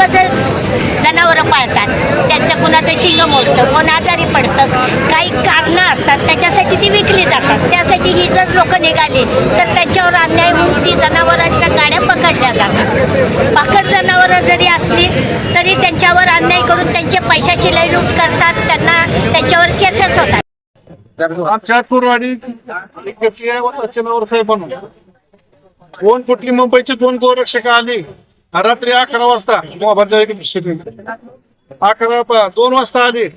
कसं जनावरं पाळतात. त्यांचं कुणाचं शिंग मोडतं कोण आजारी पडतं काही कारणं असतात त्याच्यासाठी ती विकली जातात. त्यासाठी ही जर लोक निघाली तर त्यांच्यावर अन्याय होऊन ती जनावरांच्या गाड्या पकडल्या जातात. पाकड जनावरं जरी असली तरी त्यांच्यावर अन्याय करून त्यांचे पैशाची लय लूट करतात त्यांना त्यांच्यावर केसेस होतात. आमच्या कुरवाडी दोन कुठली मुंबईची दोन गोरक्षक आली? रात्री अकरा वाजता मोबाईलच्या एक अकरा दोन वाजता आली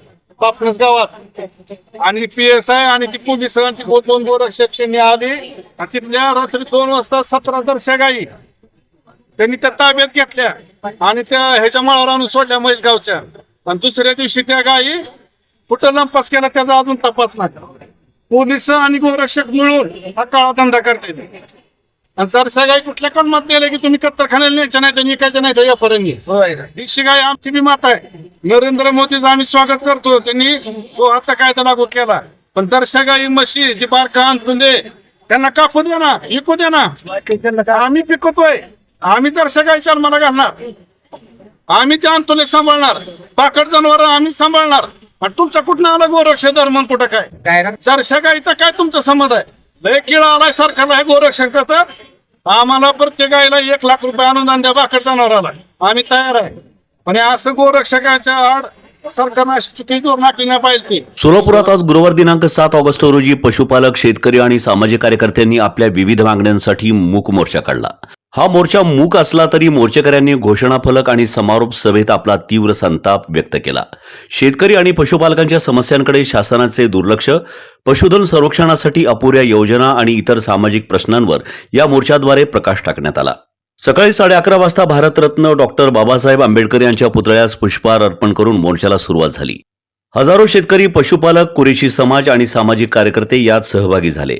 पापणस गावात. आणि पी एस आय आणि ती पोलीस आणि दोन गोरक्षक त्यांनी आली. आणि तिथल्या रात्री दोन वाजता सतरा दर्शक गाई त्यांनी त्या ताब्यात घेतल्या आणि त्या ह्याच्या माळावर आणून सोडल्या महेश गावच्या. आणि दुसऱ्या दिवशी त्या गायी कुठं लंपास केला त्याचा अजून तपास नाही. पोलीस आणि गोरक्षक मिळून हा काळा धंदा करते आणि जर सगळ्या कुठल्या पण मत दिले की तुम्ही कत्तरखान्याला न्यायच्या नाही तर निकायच्या नाही तर या फरंगी ही शिगाई आमची बी माता आहे. नरेंद्र मोदीचं आम्ही स्वागत करतो. त्यांनी तो आता कायदा लागू केला. पण जर सगळी म्हशी जी बारका आणून दे त्यांना कापू दे ना विकू दे ना. आम्ही पिकवतोय आम्ही जर सगळी जन्माला घालणार. आम्ही ते अंतुले सांभाळणार. पाकड जनावर आम्ही सांभाळणार. आणि तुमचा कुठं आला गोरक्ष धर्म कुठं काय? चारशे गाईचा काय तुमचा संबंध आहे? लय किळा आलाय सरकारला आहे तर आम्हाला प्रत्येक गायला एक लाख रुपये अनुदान द्या बाकड जनावराला. आम्ही तयार आहे. पण असं गोरक्षकाच्या आड नाही पाहिजे सोलापुरात आज गुरुवार दिनांक सात ऑगस्ट रोजी पशुपालक शेतकरी आणि सामाजिक कार्यकर्त्यांनी आपल्या विविध मागण्यांसाठी मूक मोर्चा काढला. हा मोर्चा मूक असला तरी मोर्चेकऱ्यांनी घोषणाफलक आणि समारोप सभेत आपला तीव्र संताप व्यक्त केला. शेतकरी आणि पशुपालकांच्या समस्यांकडे शासनाचे दुर्लक्ष पशुधन संरक्षणासाठी अपुऱ्या योजना आणि इतर सामाजिक प्रश्नांवर या मोर्चाद्वारे प्रकाश टाकण्यात आला. सकाळी साडे अकरा वाजता भारतरत्न डॉक्टर बाबासाहेब आंबेडकर यांच्या पुतळ्यास पुष्पहार अर्पण करून मोर्चाला सुरुवात झाली. हजारो शेतकरी पशुपालक कुरेशी समाज आणि सामाजिक कार्यकर्ते यात सहभागी झाले.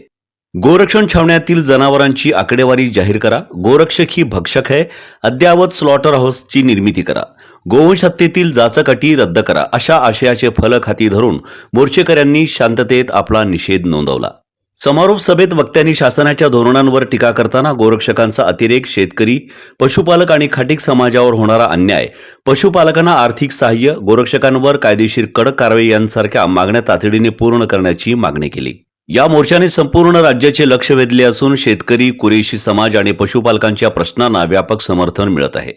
गोरक्षण छावण्यातील जनावरांची आकडेवारी जाहीर करा. गोरक्षक ही भक्षक आहे. अद्यावत स्लॉटर हाऊसची निर्मिती करा. गोवंश हत्येतील जाचक रद्द करा. अशा आशयाचे फलक हाती धरून मोर्चेकऱ्यांनी शांततेत आपला निषेध नोंदवला. समारोप सभेत वक्त्यांनी शासनाच्या धोरणांवर टीका करताना गोरक्षकांचा अतिरेक शेतकरी पशुपालक आणि खाटीक समाजावर होणारा अन्याय. पशुपालकांना आर्थिक सहाय्य गोरक्षकांवर कायदेशीर कडक कारवाई यांसारख्या मागण्या तातडीने पूर्ण करण्याची मागणी केली. या मोर्चाने संपूर्ण राज्याचे लक्ष वेधले असून शेतकरी कुरेशी समाज आणि पशुपालकांच्या प्रश्नांना व्यापक समर्थन मिळत आहे.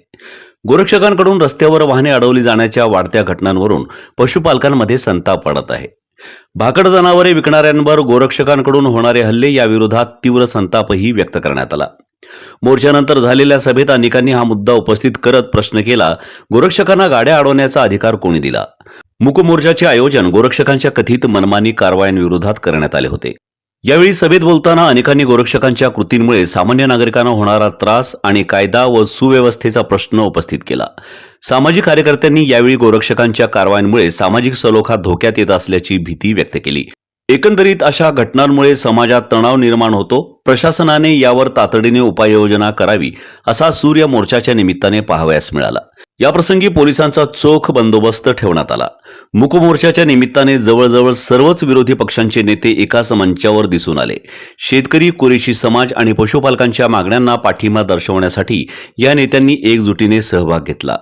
गोरक्षकांकडून रस्त्यावर वाहने अडवली जाण्याच्या वाढत्या घटनांवरून पशुपालकांमध्ये संताप वाढत आहे. भाकड जनावरे विकणाऱ्यांवर गोरक्षकांकडून होणारे हल्ले याविरोधात तीव्र संतापही व्यक्त करण्यात आला. मोर्चानंतर झालेल्या सभेत अनेकांनी हा मुद्दा उपस्थित करत प्रश्न केला गोरक्षकांना गाड्या अडवण्याचा अधिकार कोणी दिला? मुक मोर्चाचे आयोजन गोरक्षकांच्या कथित मनमानी कारवायांविरोधात करण्यात आले होते. यावेळी सभेत बोलताना अनेकांनी गोरक्षकांच्या कृतींमुळे सामान्य नागरिकांना होणारा त्रास आणि कायदा व सुव्यवस्थेचा प्रश्न उपस्थित केला. सामाजिक कार्यकर्त्यांनी यावेळी गोरक्षकांच्या कारवायांमुळे सामाजिक सलोखा धोक्यात येत असल्याची भीती व्यक्त केली. एकंदरीत अशा घटनांमुळे समाजात तणाव निर्माण होतो. प्रशासनाने यावर तातडीने उपाययोजना करावी असा सूर्य मोर्चाच्या निमित्ताने पाहावयास मिळाला. याप्रसंगी पोलिसांचा चोख बंदोबस्त ठेवण्यात आला. मुकमोर्चाच्या निमित्ताने जवळजवळ सर्वच विरोधी पक्षांचे नेते एकाच मंचावर दिसून आले. शेतकरी कुरेशी समाज आणि पशुपालकांच्या मागण्यांना पाठिंबा दर्शवण्यासाठी या नेत्यांनी एकजुटीने सहभाग घेतला.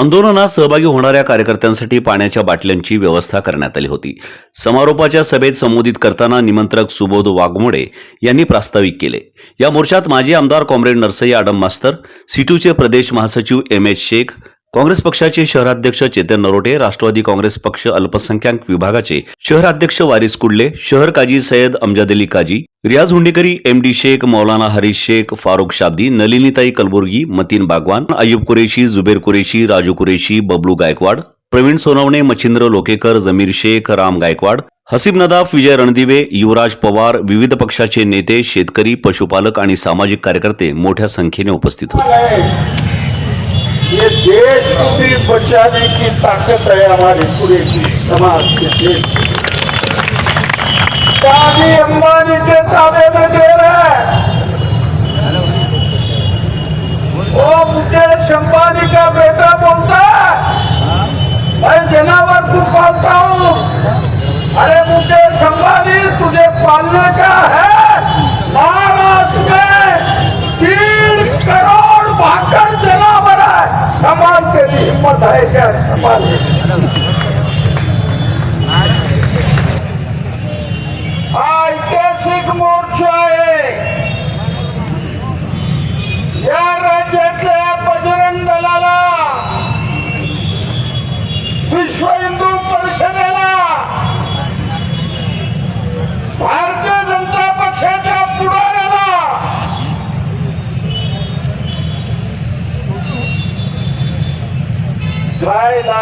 आंदोलनात सहभागी होणाऱ्या कार्यकर्त्यांसाठी पाण्याच्या बाटल्यांची व्यवस्था करण्यात आली होती. समारोपाच्या सभेत संबोधित करताना निमंत्रक सुबोध वाघमोडे यांनी प्रास्ताविक केले. या मोर्चात माजी आमदार कॉम्रेड नरसय्या आडम मास्तर सिटूचे प्रदेश महासचिव एम एच शेख काँग्रेस पक्षाचे शहराध्यक्ष चेतन नरोटे राष्ट्रवादी काँग्रेस पक्ष अल्पसंख्याक विभागाचे शहराध्यक्ष वारिस कुडले शहर काजी सय्यद अमजाद अली काजी रियाज हुंडेकरी एम डी शेख मौलाना हरीश शेख फारुख शाब्दी नलिनीताई कलबुर्गी मतीन बागवान अय्यूब कुरेशी जुबेर कुरेशी राजू कुरेशी बबलू गायकवाड प्रवीण सोनवणे मच्छिंद्र लोकेकर जमीर शेख राम गायकवाड हसीब नदाफ विजय रणदिवे युवराज पवार विविध पक्षाचे नेते शेतकरी पशुपालक आणि सामाजिक कार्यकर्ते मोठ्या संख्येने उपस्थित होते. ये देश को भी बचाने की ताकत है हमारे पूरे समाज के देश। दादी अंबानी के ताबे में दे रहा है। वो मुकेश अंबानी का बेटा बोलता है। मैं जनावर को पालता हूँ। अरे मुकेश अंबानी, तुझे पालने का है? संभाल के लिए हिम्मत है क्या संभाल ऐतिहासिक मोर्चा आहे. या राज्यातल्या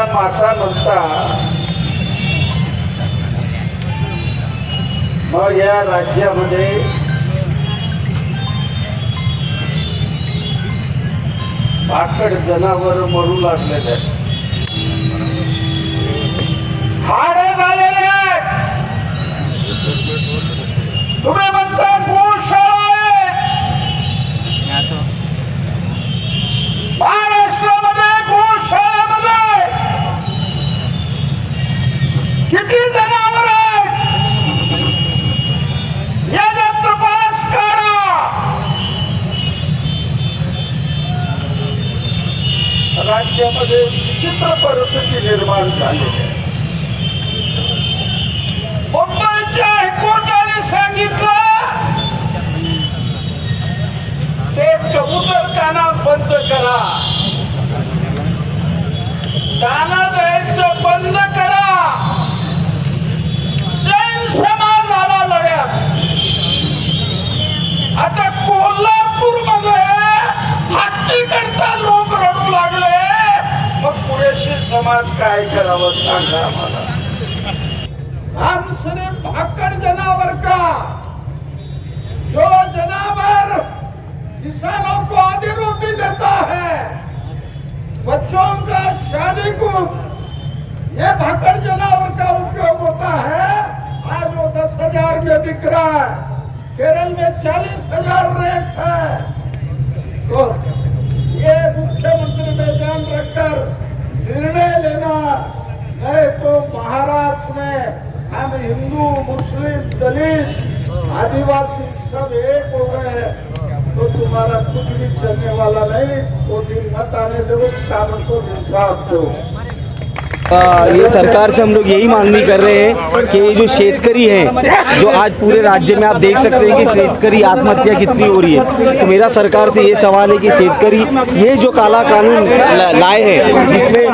माता म्हणता मग या राज्यामध्ये भाकड जनावर मरू लागलेले आहेत. हाडे झालेले तुम्ही म्हणता गोशाळा निर्माण समाज काय करावं सांगा मला हम सिर्फ़ जानवर का? जो जानवर किसानों को आधी रोटी देता है, बच्चों का शादी को ये भाकड़ जानवर का उपयोग होता है। आज वो दस हज़ार में बिक रहा है। केरल में चालीस हज़ार रेट है। तो ये मुख्यमंत्री को हिसाब दो आ, ये सरकार से हम लोग यही मांगनी कर रहे हैं कि ये जो शेतकरी हैं जो आज पूरे राज्य में आप देख सकते हैं कि शेतकरी आत्महत्या कितनी हो रही है। तो मेरा सरकार से ये सवाल है कि शेतकरी ये जो काला कानून लाए हैं जिसमें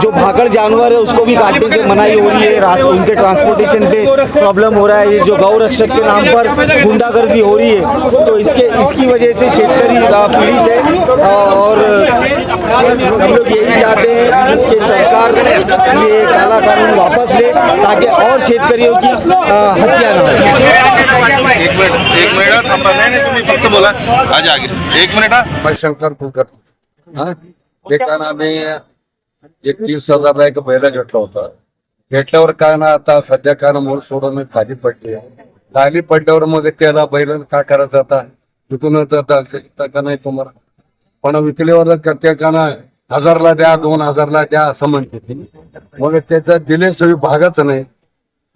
जो भागड़ जानवर है उसको भी काटने से मनाही हो रही है उनके ट्रांसपोर्टेशन पे प्रॉब्लम हो रहा है ये जो गौ रक्षक के नाम पर गुंडागर्दी हो रही है तो इसके इसकी वजह से शेतकरी पीड़ित है और हम लोग यही चाहते हैं कि सरकार ये काला कानून वापस ले ताकि और शेतकरियों की हत्या ना हो एक मिनिट एक मिनिट फक्त बोला. आज आगे. एक मिनिट शंकर कुलकर्णी ते कारण आम्ही एकतीस हजारला एक बैल घेतला होता. घेतल्यावर काय ना आता सध्या काय ना मूळ सोडून खाली पडली. खाली पडल्यावर मग त्याला बैल काय करायचं आता? तिथूनच नाही तुम्हाला? पण विकल्यावर त्या का ना हजारला द्या दोन हजारला द्या असं म्हणते ती. मग त्याचा दिलेसोयी भागच नाही.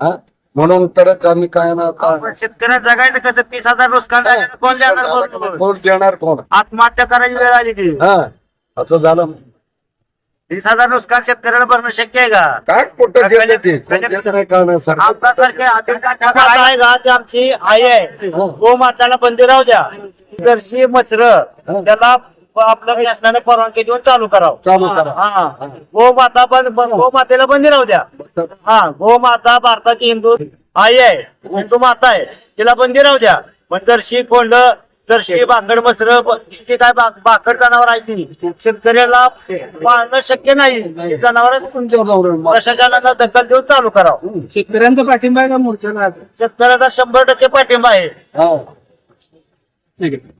हा? म्हणून तर आम्ही काय ना आता शेतकऱ्याला जगायचं कसं? तीस हजार नुकसान झालं, कोण देणार? कोण? देणार कोण? आत्महत्या करायची वेळ आली ती. हा असं झालं तीस हजार नुकसान शेतकऱ्याला भरणं शक्य आहे का? काय कुठं गेले ते? देत नाही का नाही सरकार आपल्यासारखे आदिवासी आहे का? ती आमची आई आहे. गोमाताला बंदी राहू द्या. जर्शी मसर त्याला आपलं शासनाने परवानगी देऊन चालू करावं. चालू करा. हा, गोमाता पण हो. गोमातेला बंदी राहू द्या. हा गोमाता भारताची हिंदू आई आहे हिंदू माता आहे तिला बंदी राहू द्या. पण जर शी कोंडलं तर शी मसर ती काय भाकड जनावर आहे ती. शेतकऱ्याला पाळणं शक्य नाही. जनावर प्रशासनानं दखल देऊन चालू करावं. शेतकऱ्यांचा पाठिंबा आहे का मोर्चा शेतकऱ्याचा शंभर टक्के पाठिंबा आहे. हो. ठीक आहे.